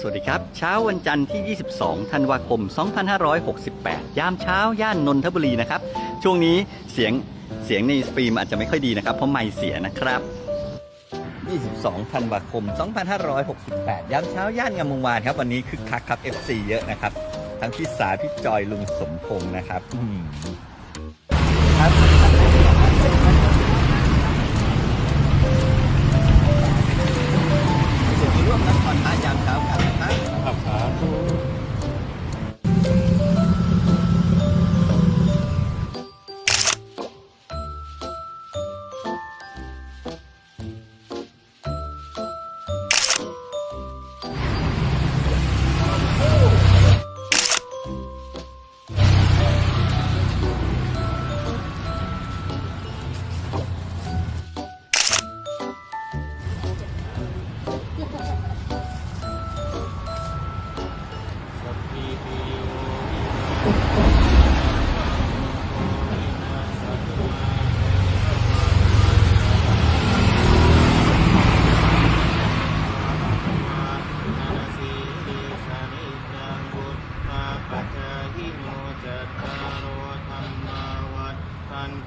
สวัสดีครับ เช้าวันจันทร์ที่ 22 ธันวาคม 2568 ยามเช้าย่านนนทบุรีนะครับ ช่วงนี้เสียงเสียงในสตรีมอาจจะไม่ค่อยดีนะครับ เพราะไม่เสียนะครับ 22 ธันวาคม 2568 ยามเช้าย่านงามวงวานครับ วันนี้คึกคักครับ FC เยอะนะครับ ทั้งพี่สาพี่จอยลุงสมพงษ์นะครับครับ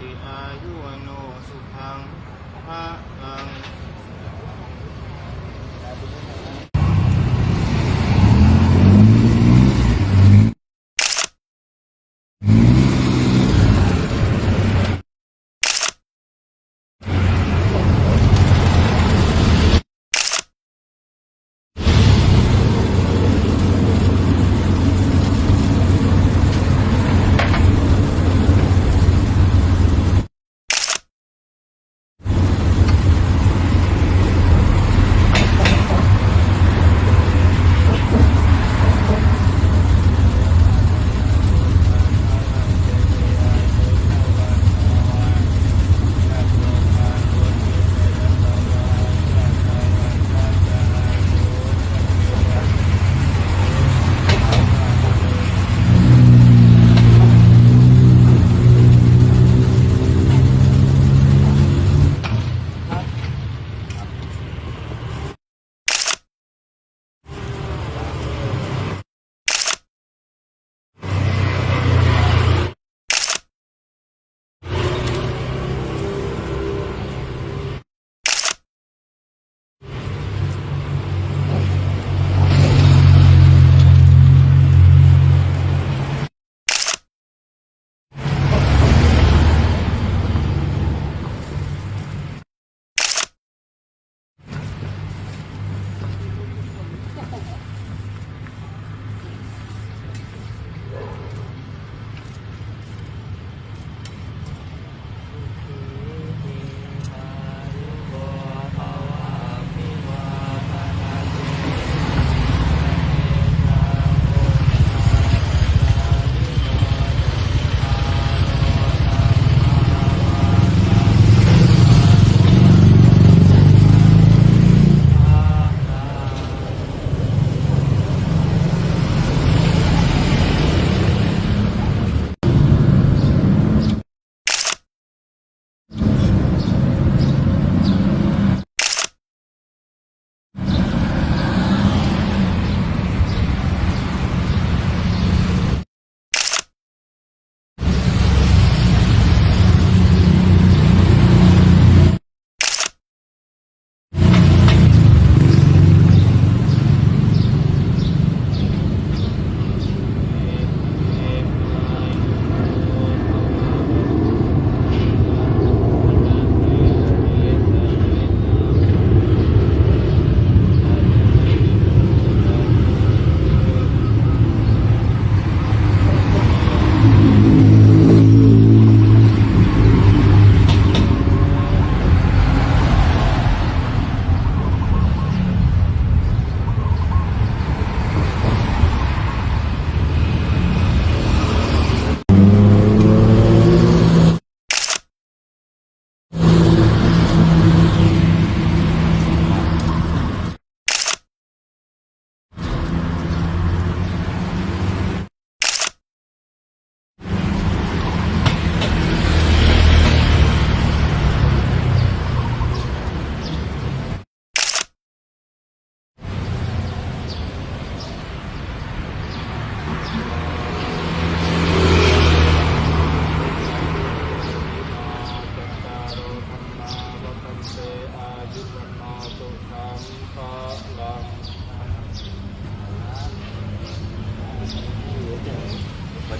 ติอายุโนสุขังพระัง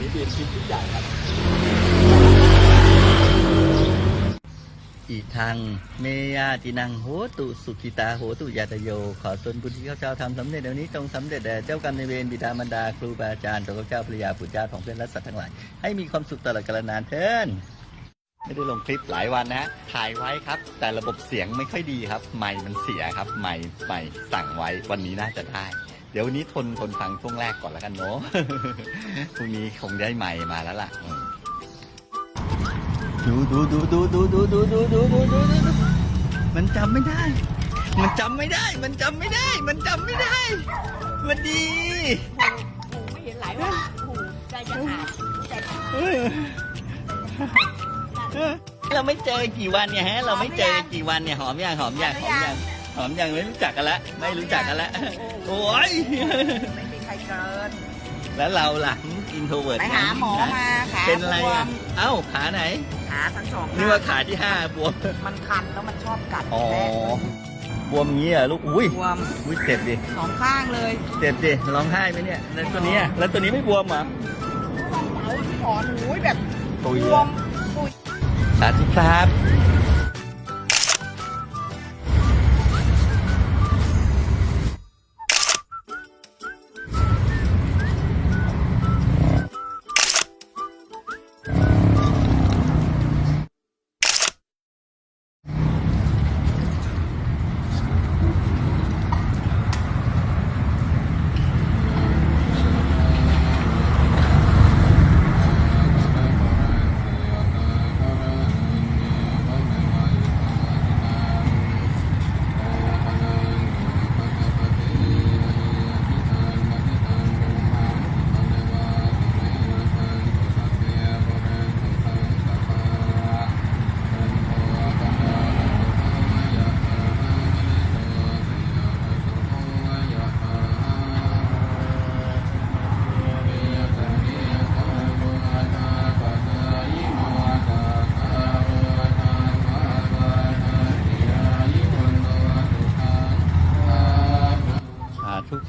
นี้เรียนคิดทุกอย่างครับ อีกทางเมยาตินังโหตุสุขิตาโหตุยาตโย ขอส่วนบุญที่ข้าเจ้าทำสำเร็จเดี๋ยวนี้จงสำเร็จแด่เจ้ากรรมในเวรบิดามารดาครูบาอาจารย์ตัวข้าเจ้าภรรยาปู่เจ้าของเพื่อนและสัตว์ทั้งหลาย ให้มีความสุขตลอดกาลนานเทินไม่ได้ลงคลิปหลายวันนะฮะ ถ่ายไว้ครับ แต่ระบบเสียงไม่ค่อยดีครับ ไมค์มันเสียครับ ไมค์ไมค์สั่งไว้ วันนี้น่าจะได้ ดี๋ยววันนี้ทนทนฟังช่วงแรกก่อนแล้วกันเนาะพรุ่งนี้คงได้ไมค์มาแล้วล่ะอืมดูดูดูดูดูดูดูดูดูดูดูดูมันจำไม่ได้ มันจำไม่ได้ มันจำไม่ได้ มันจำไม่ได้สวันดีหูไม่เห็นหลายวันหูใจจะขาดใจจะขาดเฮ้ยเราไม่เจอกี่วันเนี่ยฮะ เราไม่เจอกี่วันเนี่ยหอมยังหอมยังหอมยัง หอมยังไม่รู้จักกันละไม่รู้จักกันละโอ้ยไม่มีใครเกิน แล้วเราล่ะอินโทรเวิร์ดไปหาหมอมาขาเป็นอะไรบวอะมเอ้าขาไหน ขาทั้งสองนึกว่าขาที่ห้าบวมมันคันแล้วมันชอบกัดอ๋อแทะบวมงี้เหรอลูกอุ้ยบวมอุ้ยเจ็บดิสองข้างเลยเจ็บดิร้องไห้ไหมเนี่ยแล้วตัวเนี้ยแล้วตัวนี้ไม่บวมเหรอเอาถอนหูยแบบตุยบวมปุยสาธุครับ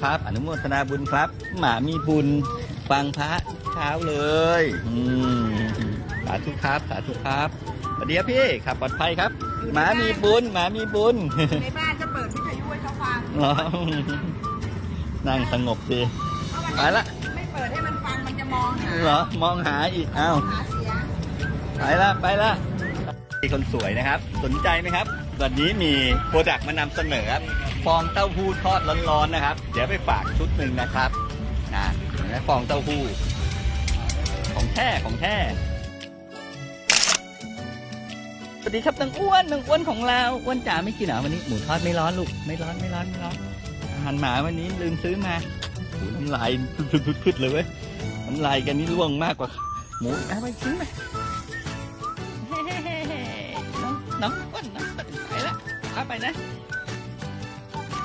ครับ อนุโมทนาบุญครับ หมามีบุญฟังพระเช้าเลยอืมสาธุครับสาธุครับสวัสดีครับพี่ขับปลอดภัยครับหมามีบุญหมามีบุญในบ้านจะเปิดวิทยุให้เขาฟังเหรอนั่งสงบดีเพราะวันไปละไม่เปิดให้มันฟังมันจะมองหาเหรอมองหาอีกอ้าว หาเสียง ไปละไปละมีคนสวยนะครับ สนใจไหมครับ วันนี้มีโปรดักต์มานำเสนอครับ ฟองเต้าหู้ทอดร้อนๆนะครับ เดี๋ยวไปฝากชุดหนึ่งนะครับนะเห็นไหมฟองเต้าหู้ ของแท้ของแท้สวัสดีครับนางอ้วนนางอ้วนของเราอ้วนจ๋าไม่กินเหรอวันนี้หมูทอดไม่ร้อนลูกไม่ร้อนไม่ร้อนไม่ร้อนอาหารหมาวันนี้ลืมซื้อมาโอ้น้ำลายพึดๆเลยเว้ยน้ำลายกันนี่ร่วงมากกว่า หมูเอาไปซื้อมาน้องน้องอ้วนน้องอ้วนไปละเอาไปนะ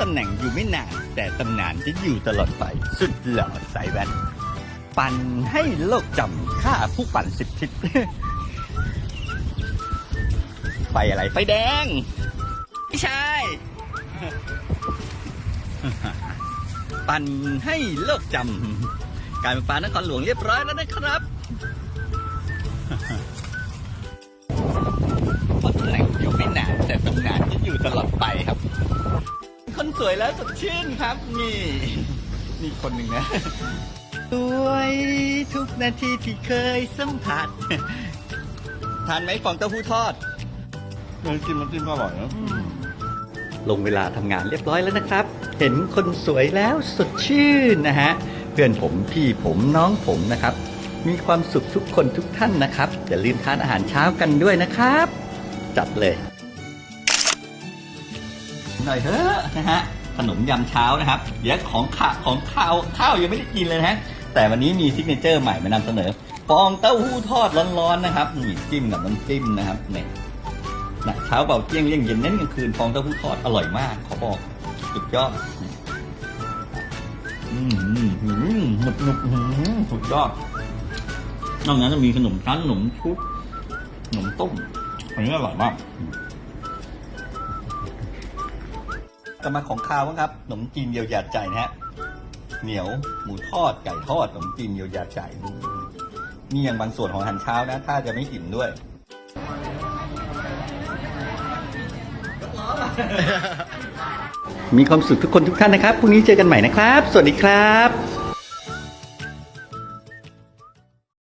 ตำแหน่งอยู่ไม่นาน แต่ตำนานจะอยู่ตลอดไป สุดหล่อสายแว่นปั่นให้โลกจำฆ่าผู้ปั่นสิบทิศไฟอะไรไฟแดง ไม่ใช่ ปั่นให้โลกจำการไฟฟ้านครหลวงเรียบร้อยแล้วนะครับตำแหน่งอยู่ไม่นานแต่ตำนานจะอยู่ตลอดไปครับ คนสวยแล้วสดชื่นครับ นี่ นี่คนหนึ่งนะสวยทุกนาทีที่เคยสัมผัสทานไหมฟองเต้าหู้ทอดมันกินมันกินก็อร่อยนะลงเวลาทำงานเรียบร้อยแล้วนะครับ เห็นคนสวยแล้วสดชื่นนะฮะ เพื่อนผมพี่ผมน้องผมนะครับ มีความสุขทุกคนทุกท่านนะครับอย่าลืมทานอาหารเช้ากันด้วยนะครับ จัดเลย หน่อยเถอะนะฮะขนมยำเช้านะครับ เดี๋ยวของข้าของข้าวข้าวยังไม่ได้กินเลยนะฮะแต่วันนี้มีซิกเนเจอร์ใหม่มานำเสนอฟองเต้าหู้ทอดร้อนๆนะครับนี่จิ้มกับน้ำจิ้มนะครับเนี่ยนะเช้าเบาเที่ยงเลี่ยงเย็นเน้นกลางคืนฟองเต้าหู้ทอดอร่อยมากขอบอกสุดยอดอืมอืมอืมหนุบหนุบอืมสุดยอดนอกจากนั้นจะมีขนมชั้นขนมชุบขนมต้มอันนี้อร่อยมาก จะมาของข้าวบ้างครับขนมจีนเยียวยาใจนะฮะเหนียวหมูทอดไก่ทอดขนมจีนเยียวยาใจมนี่อย่างบางส่วนของอาหารเช้านะ ถ้าจะไม่อิ่มด้วย มีความสุขทุกคนทุกท่านนะครับพรุ่งนี้เจอกันใหม่นะครับ สวัสดีครับ